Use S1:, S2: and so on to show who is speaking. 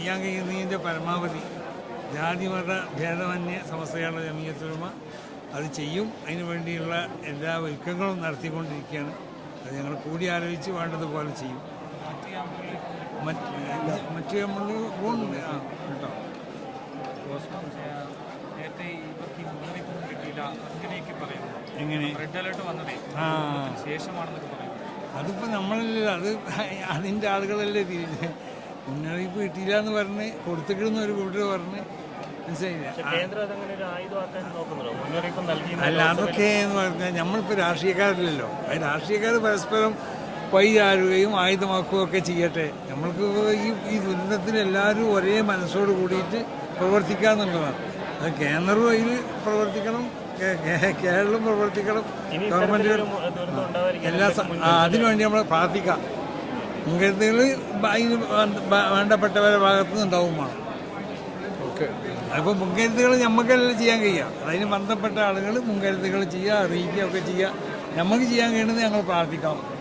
S1: ചെയ്യാൻ കഴിയുന്നതിന്റെ പരമാവധി ജാതിമത ഭേദമന്യ സമസ്തയാണ് ജമീയത്തുലമ അത് ചെയ്യും. അതിനു വേണ്ടിയുള്ള എല്ലാ ഒരുക്കങ്ങളും നടത്തിക്കൊണ്ടിരിക്കുകയാണ്. അത് ഞങ്ങൾ കൂടി ആലോചിച്ച് വേണ്ടതുപോലെ ചെയ്യും. മറ്റ് നമ്മൾ പോകുന്നുണ്ട് ആ കേട്ടോ. എങ്ങനെ? ആ. അതിപ്പോൾ നമ്മളിൽ അത് അതിന്റെ ആളുകളല്ലേ തിരിഞ്ഞ് മുന്നറിയിപ്പ് കിട്ടിയില്ല എന്ന് പറഞ്ഞ് കൊടുത്തിട്ടുന്ന ഒരു കൂട്ടർ പറഞ്ഞ് മനസ്സിലായില്ല? അല്ല അതൊക്കെ എന്ന് പറഞ്ഞാൽ നമ്മളിപ്പോൾ രാഷ്ട്രീയക്കാരില്ലല്ലോ. രാഷ്ട്രീയക്കാർ പരസ്പരം പൈ ചാരുകയും ആയുധമാക്കുകയും ഒക്കെ ചെയ്യട്ടെ. നമ്മൾക്ക് ഈ ഈ ദുരന്തത്തിന് എല്ലാവരും ഒരേ മനസ്സോട് കൂടിയിട്ട് പ്രവർത്തിക്കുക എന്നുള്ളതാണ് അത് കേന്ദ്രവും അതിൽ പ്രവർത്തിക്കണം കേരളം പ്രവർത്തിക്കണം
S2: ഗവൺമെന്റ്
S1: എല്ലാ അതിനുവേണ്ടി നമ്മൾ പ്രാർത്ഥിക്കാം. മുൻകരുതലുകൾ അതിന് വേ- വേണ്ടപ്പെട്ടവരുടെ ഭാഗത്തു വേണം. അപ്പോൾ മുൻകരുതലുകൾ നമുക്കെല്ലാം ചെയ്യാൻ കഴിയുക അതിന് ബന്ധപ്പെട്ട ആളുകൾ മുൻകരുതലുകൾ ചെയ്യുക അറിയിക്കുക ഒക്കെ ചെയ്യുക. നമുക്ക് ചെയ്യാൻ കഴിയുന്നത് ഞങ്ങൾ പ്രാർത്ഥിക്കാം.